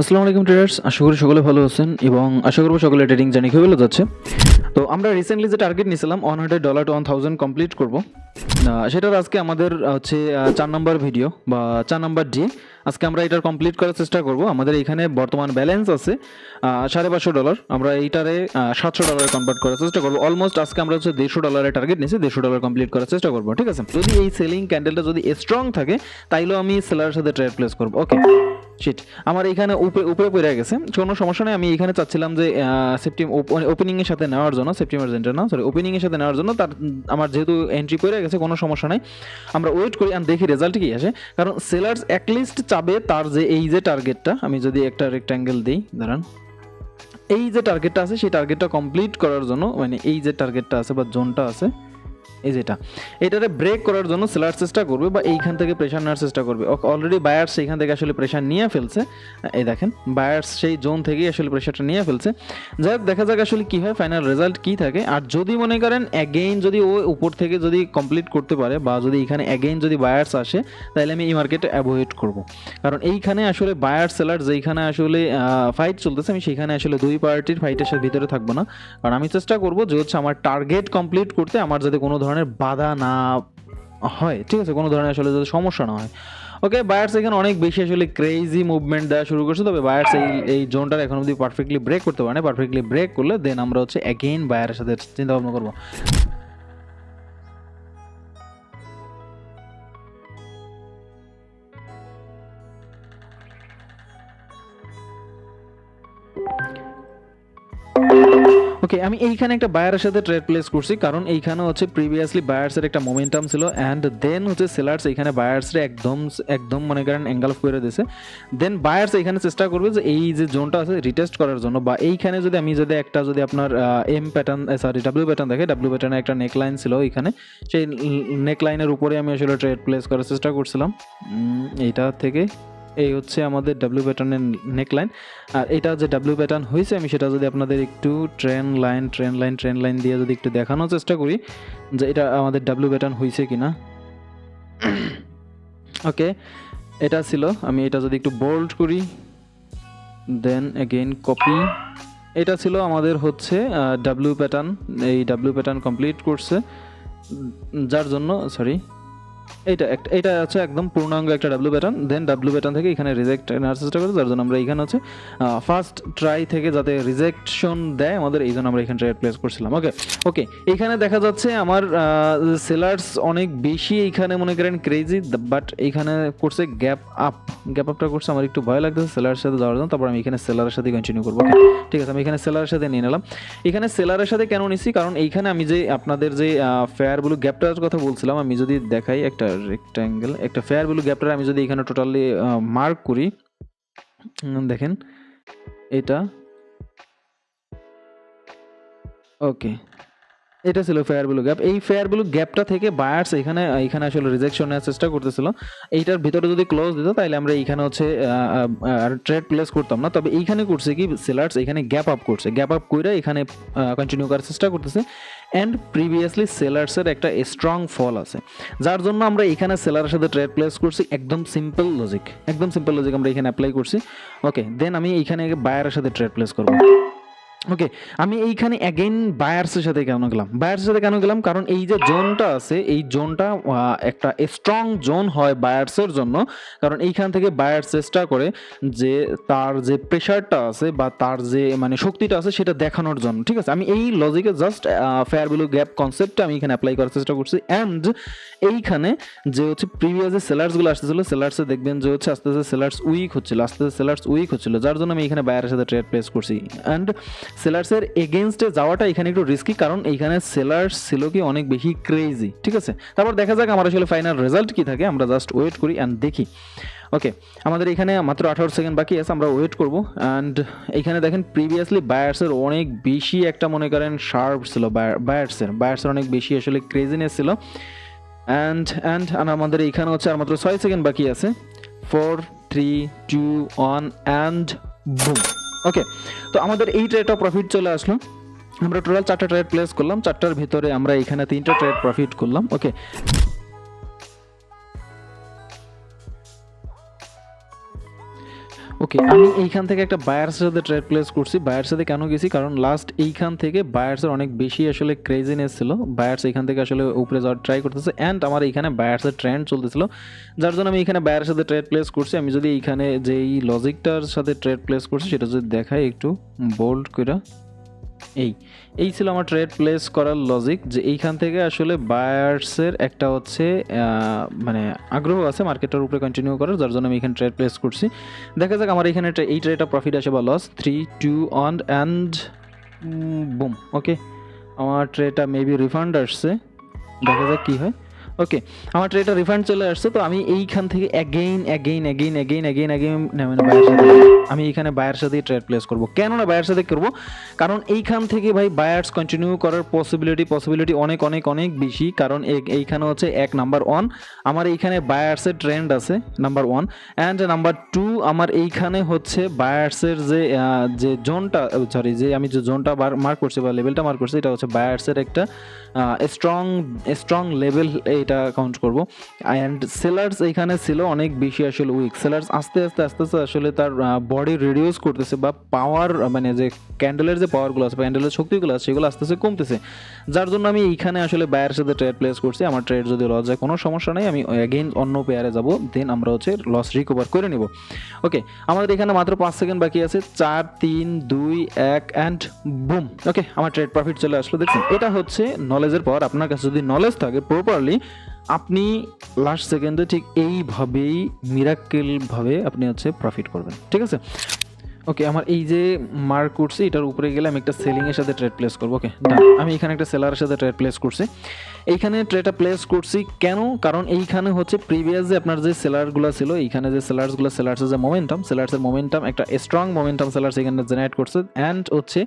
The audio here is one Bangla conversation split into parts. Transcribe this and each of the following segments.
আসসালামু আলাইকুম ট্রেডার্স আশা করি সকলে ভালো আছেন এবং আশা করব সকলে ট্রেডিং জানি খুবই ভালো যাচ্ছে। তো আমরা রিসেন্টলি যে টার্গেট নিয়েছিলাম one hundred dollar to one thousand complete করব। সেটার আজকে আমাদের হচ্ছে চার নাম্বার ভিডিও বা চার নাম্বার ডে আজকে আমরা এটার কমপ্লিট করার চেষ্টা করব। আমাদের এখানে বর্তমান ব্যালেন্স আছে সাড়ে পাঁচশো ডলার আমরা এইটারে সাতশো ডলারে কনভার্ট করার চেষ্টা করব। অলমোস্ট আজকে আমরা হচ্ছে দেড়শো ডলারের টার্গেট নিয়েছি দেড়শো ডলার কমপ্লিট করার চেষ্টা করব, ঠিক আছে? যদি এই সেলিং ক্যান্ডেলটা যদি স্ট্রং থাকে, তাইলেও আমি সেলারের সাথে ট্রেড প্লেস করব ওকে শিট আমার এখানে উপরে উপরে পড়ে গেছে। কোনো সমস্যা নেই, আমি এখানে চাচ্ছিলাম যে সেপ্টেম ওপেনিং এর সাথে নেওয়ার জন্য সেপ্টেম্বর জেন্টার না সরি ওপেনিং এর সাথে নেওয়ার জন্য, তার, আমার যেহেতু এন্ট্রি পড়ে গেছে, কোনো সমস্যা নাই। আমরা ওয়েট করি আর দেখি রেজাল্ট কি আসে। কারণ সেলার্স অ্যাটলিস্ট চাবে তার যে, এই যে টার্গেটটা আমি যদি একটা রেক্ট্যাঙ্গেল দিই, দাঁড়ান। এই যে টার্গেটটা আছে, সেই টার্গেটটা কমপ্লিট করার জন্য মানে এই যে টার্গেটটা আছে বা জোনটা আছে এই যেটা এটারে ব্রেক করার জন্য সেলার চেষ্টা করবে বা এইখান থেকে প্রেশার নেওয়ার চেষ্টা করবে। অলরেডি বায়ার্স এইখান থেকে আসলে প্রেশার নিয়ে ফেলছে। এই দেখেন বায়ার্স সেই জোন থেকেই আসলে প্রেশারটা নিয়ে ফেলছে। যাই হোক, দেখা যাক আসলে কি হয় ফাইনাল রেজাল্ট কি থাকে। আর যদি মনে করেন অ্যাগেইন যদি ও উপর থেকে যদি কমপ্লিট করতে পারে বা যদি এখানে অ্যাগেইন যদি বায়ার্স আসে, তাহলে আমি এই মার্কেটে অ্যাভয়েড করব। কারণ এইখানে আসলে বায়ার সেলার যেইখানে আসলে ফাইট চলতেছে, আমি সেইখানে আসলে দুই পার্টির ফাইটের সাথে ভিতরে থাকব না। কারণ আমি চেষ্টা করব যে হচ্ছে আমার টার্গেট কমপ্লিট করতে, আমার যাতে কোনো ধরনের বাধা না হয়, ঠিক আছে? কোনো ধরনের আসলে যাতে সমস্যা না হয়। ওকে বায়ার্স এখানে অনেক বেশি আসলে ক্রেজি মুভমেন্ট দেওয়া শুরু করছে। তবে বায়ার্স এই এই জোনটার এখন অব্দি পারফেক্টলি ব্রেক করতে পারে পারফেক্টলি ব্রেক করলে দেন আমরা হচ্ছে অ্যাগেইন বায়ারের সাথে চিন্তা ভাবনা করব। ওকে আমি এইখানে একটা বায়ারের সাথে ট্রেড প্লেস করছি, কারণ এইখানে হচ্ছে প্রিভিয়াসলি বায়ার্সের একটা মোমেন্টাম ছিল অ্যান্ড দেন হচ্ছে সেলার্স এইখানে বায়ার্সরে একদম একদম মনে করেন এঙ্গালফ করে দিয়েছে। দেন বায়ার্স এখানে চেষ্টা করবে যে এই যে জোনটা আছে রিটেস্ট করার জন্য, বা এইখানে যদি আমি যদি একটা যদি আপনার M pattern sorry W pattern দেখে ডাব্লিউ প্যাটার্নে একটা নেকলাইন ছিল এইখানে, সেই নেকলাইনের উপরে আমি আসলে ট্রেড প্লেস করার চেষ্টা করছিলাম। এইটা থেকে এই হচ্ছে আমাদের ডাব্লিউ প্যাটার্নের নেকলাইন আর এটা যে ডাব্লিউ প্যাটার্ন হয়েছে, আমি সেটা যদি আপনাদের একটু trend line trend line trend line দিয়ে যদি একটু দেখানোর চেষ্টা করি, যে এটা আমাদের ডাব্লিউ প্যাটার্ন হয়েছে কি না ওকে এটা ছিল, আমি এটা যদি একটু বোল্ড করি দেন এগেইন কপি এটা ছিল আমাদের হচ্ছে ডাব্লিউ প্যাটার্ন এই ডাব্লিউ প্যাটার্ন কমপ্লিট করছে, যার জন্য সরি এইটা একটা এটা আছে একদম পূর্ণাঙ্গ একটা W pattern then W pattern থেকে এখানে রিজেক্ট নেওয়ার চেষ্টা করি, যার জন্য আমরা এখানে হচ্ছে ফার্স্ট ট্রাই থেকে যাতে রিজেকশন দেয়, আমাদের এই জন্য আমরা এখানে ট্রাই প্লেস করছিলাম। ওকে ওকে এখানে দেখা যাচ্ছে আমার সেলার্স অনেক বেশি এইখানে মনে করেন ক্রেজি বাট এইখানে করছে গ্যাপ আপ গ্যাপ আপটা করছে, আমার একটু ভয় লাগতেছে সেলারের সাথে যাওয়ার জন্য। তারপর আমি এখানে সেলারের সাথে কন্টিনিউ করব। ঠিক আছে, আমি এখানে সেলারের সাথে নিয়ে নিলাম। এখানে সেলারের সাথে কেন নিছি? কারণ এইখানে আমি যে আপনাদের যে ফেয়ার ব্লু গ্যাপটার কথা বলছিলাম, আমি যদি দেখাই একটা রেক্ট্যাঙ্গেল একটা ফেয়ার ব্লু গ্যাপটার আমি যদি এখানে টোটালি মার্ক করি দেখেন, এটা, ওকে এটা ছিল ফেয়ার ব্লু গ্যাপ এই ফেয়ার ব্লু গ্যাপটা থেকে বায়ার্স এখানে এখানে আসলে রিজেকশন নেওয়ার চেষ্টা করতেছিল। এইটার ভিতরে যদি ক্লোজ দিত তাহলে আমরা এইখানে হচ্ছে ট্রেড প্লেস করতাম না। তবে এইখানে করছে কি সেলার্স এখানে গ্যাপ আপ করছে। গ্যাপ আপ করে এখানে কন্টিনিউ করার চেষ্টা করতেছে। অ্যান্ড প্রিভিয়াসলি সেলার্সের একটা স্ট্রং ফল আছে। যার জন্য আমরা এখানে সেলারের সাথে ট্রেড প্লেস করছি। একদম সিম্পল লজিক একদম সিম্পল লজিক আমরা এখানে অ্যাপ্লাই করছি। ওকে দেন আমি এইখানে বায়ারের সাথে ট্রেড প্লেস করব। ওকে আমি এইখানে অ্যাগেইন বায়ার্সের সাথে কেন গেলাম? বায়ার্সের সাথে কেন গেলাম? কারণ এই যে জোনটা আছে, এই জোনটা একটা স্ট্রং জোন হয় বায়ার্সের জন্য। কারণ এইখান থেকে বায়ার চেষ্টা করে যে তার যে প্রেশারটা আছে বা তার যে মানে শক্তিটা আছে সেটা দেখানোর জন্য। ঠিক আছে? আমি এই লজিকে জাস্ট ফেয়ার ভ্যালু গ্যাপ কনসেপ্টটা আমি এখানে অ্যাপ্লাই করার চেষ্টা করছি। অ্যান্ড এইখানে যে হচ্ছে প্রিভিয়াস যে সেলার্সগুলো আসতেছিল সেলার্সে দেখবেন যে হচ্ছে আস্তে আস্তে সেলার্স উইক হচ্ছিল, আস্তে আস্তে সেলার্স উইক হচ্ছিল। যার জন্য আমি এখানে বায়ারের সাথে ট্রেড প্লেস করছি। অ্যান্ড সেলার্সের এগেনস্টে যাওয়াটা এখানে একটু রিস্কি কারণ এইখানে সেলার্স ছিল কি অনেক বেশি ক্রেজি ঠিক আছে? তারপর দেখা যাক আমার আসলে ফাইনাল রেজাল্ট কি থাকে, আমরা জাস্ট ওয়েট করি অ্যান্ড দেখি। ওকে আমাদের এখানে মাত্র আঠারো সেকেন্ড বাকি আছে, আমরা ওয়েট করব। অ্যান্ড এখানে দেখেন প্রিভিয়াসলি বায়ার্সের অনেক বেশি একটা মনে করেন শার্প ছিল বায়ার্সের বায়ার্সের অনেক বেশি আসলে ক্রেজিনেস ছিল। অ্যান্ড অ্যান্ড আমাদের এখানে হচ্ছে আর মাত্র ছয় সেকেন্ড বাকি আছে। Four three two one and boom okay তো আমাদের এই ট্রেডটা প্রফিট চলে আসলো। আমরা টোটাল চারটা ট্রেড প্লেস করলাম, চারটার ভিতরে আমরা এখানে তিনটা ট্রেড প্রফিট করলাম। ওকে ওকে আমি এইখান থেকে একটা বায়ার্সের সাথে ট্রেড প্লেস করছি। বায়ার্স সাথে কেন গেছি? কারণ লাস্ট এইখান থেকে বায়ার্সের অনেক বেশি আসলে ক্রেজিনেস ছিল। বায়ার্স এইখান থেকে আসলে উপরে যাওয়ার ট্রাই করতেছে। অ্যান্ড আমার এইখানে বায়ার্সের ট্রেন্ড চলতেছিল। যার জন্য আমি এখানে বায়ার্সের সাথে ট্রেড প্লেস করছি। আমি যদি এইখানে যেই লজিকটার সাথে ট্রেড প্লেস করছি, সেটা যদি দেখাই একটু বোল্ড করে এই এই ছিল আমার ট্রেড প্লেস করার লজিক যে এইখান থেকে আসলে বায়ার্সের একটা হচ্ছে মানে আগ্রহ আছে মার্কেটের উপরে কন্টিনিউ করার, যার জন্য আমি এখানে ট্রেড প্লেস করছি। দেখা যাক আমার এখানে এই ট্রেডটা প্রফিট আসে বা loss three two one and boom okay আমার ট্রেটা মেবি রিফান্ড আসছে। দেখা যাক কী হয়। ওকে আমার ট্রেটা রিফান্ড চলে আসছে, তো আমি এইখান থেকে again again again again again again মানে বায়ের সাথে আমি এইখানে বায়ের সাথেই ট্রেড প্লেস করব। কেন না বায়ের সাথে করব? কারণ এইখান থেকে ভাই বায়ার্স কন্টিনিউ করার পসিবিলিটি পসিবিলিটি অনেক অনেক অনেক বেশি। কারণ এইখানে হচ্ছে এক নাম্বার ওয়ান আমার এইখানে বায়ার্সের ট্রেন্ড আছে number one and number two আমার এইখানে হচ্ছে বায়ার্সের যে যে জোনটা সরি যে আমি যে জোনটা মার্ক করছি বা লেভেলটা মার্ক করছি, এটা হচ্ছে বায়ার্সের একটা স্ট্রং স্ট্রং লেভেল এটা কাউন্ট করব। অ্যান্ড সেলার্স এখানে ছিল অনেক বেশি আসলে উইক সেলার্স আস্তে আস্তে আস্তে আস্তে আসলে তার বডি রিডিউস করতেছে বা পাওয়ার মানে যে ক্যান্ডেলের যে পাওয়ারগুলো আছে ক্যান্ডেলের শক্তিগুলো আছে, সেগুলো আস্তে আস্তে কমতেছে। যার জন্য আমি এইখানে আসলে বায়ার সাথে ট্রেড প্লেস করছি। আমার ট্রেড যদি লস যায়, কোনো সমস্যা নেই। আমি অ্যাগেইন অন্য পেয়ারে যাব। দেন আমরা হচ্ছে লস রিকভার করে নিব। ওকে আমাদের এখানে মাত্র পাঁচ সেকেন্ড বাকি আছে। চার, তিন, দুই, এক অ্যান্ড বুম ওকে আমার ট্রেড প্রফিট চলে আসলো। দেখছেন, এটা হচ্ছে নলেজের পর আপনার কাছে যদি নলেজ থাকে প্রপারলি আপনি লাস্ট সেকেন্ডে ঠিক এইভাবেই মিরাক্কেলভাবে আপনি হচ্ছে প্রফিট করবেন, ঠিক আছে? ওকে আমার এই যে মার্ক করছি এটার উপরে গেলে আমি একটা সেলিংয়ের সাথে ট্রেড প্লেস করব ওকে আমি এখানে একটা সেলারের সাথে ট্রেড প্লেস করছি। এইখানে ট্রেটা প্লেস করছি। কেন? কারণ এইখানে হচ্ছে প্রিভিয়াস যে আপনার যে সেলারগুলো ছিল, এইখানে যে সেলার্সগুলো সেলার্সের যে মোমেন্টাম সেলার্সের মোমেন্টাম একটা স্ট্রং মোমেন্টাম সেলার্স এখানে জেনারেট করছে। অ্যান্ড হচ্ছে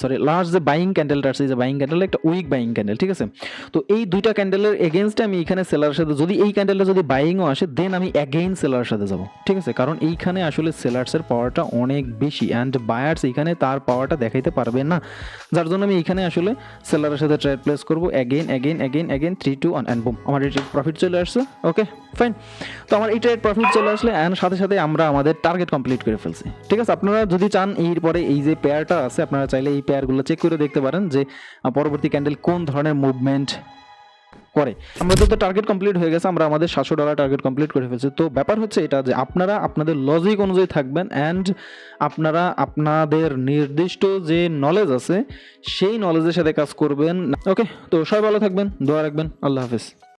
সরি লাস্ট যে বাইং ক্যান্ডেলটা আছে যে বাইং ক্যান্ডেল একটা উইক বাইং ক্যান্ডেল ঠিক আছে? তো এই দুইটা ক্যান্ডেলের এগেনস্টে আমি এখানে সেলারের সাথে, যদি এই ক্যান্ডেলটা যদি বাইংও আসে দেন আমি অ্যাগেইন সেলারের সাথে যাব, ঠিক আছে? কারণ এইখানে আসলে সেলার্সের পাওয়ারটা অনেক বেশি। অ্যান্ড বায়ার্স এখানে তার পাওয়ারটা দেখাইতে পারবে না। যার জন্য আমি এখানে আসলে সেলারের সাথে ট্রেড প্লেস করব again again again again three two one and boom আমার এটি প্রফিট চলে আসছে ওকে ফাইন তো আমার ট্রেড প্রফিট চলে আসলে অ্যান্ড সাথে সাথে আমরা আমাদের টার্গেট কমপ্লিট করে ফেলছি। ঠিক আছে, আপনারা যদি চান এরপরে এই যে পেয়ারটা আছে, আপনারা চাইলে এই পেয়ারগুলো চেক করে দেখতে পারেন যে পরবর্তী ক্যান্ডেল কোন ধরনের মুভমেন্ট করে। আমাদের তো টার্গেট কমপ্লিট হয়ে গেছে, আমরা আমাদের সাতশো ডলার টার্গেট কমপ্লিট করে ফেলছি। তো ব্যাপার হচ্ছে এটা যে আপনারা আপনাদের লজিক অনুযায়ী থাকবেন অ্যান্ড আপনারা আপনাদের নির্দিষ্ট যে নলেজ আছে, সেই নলেজের সাথে কাজ করবেন। ওকে তো সবাই ভালো থাকবেন, দোয়া রাখবেন, আল্লাহ হাফিজ।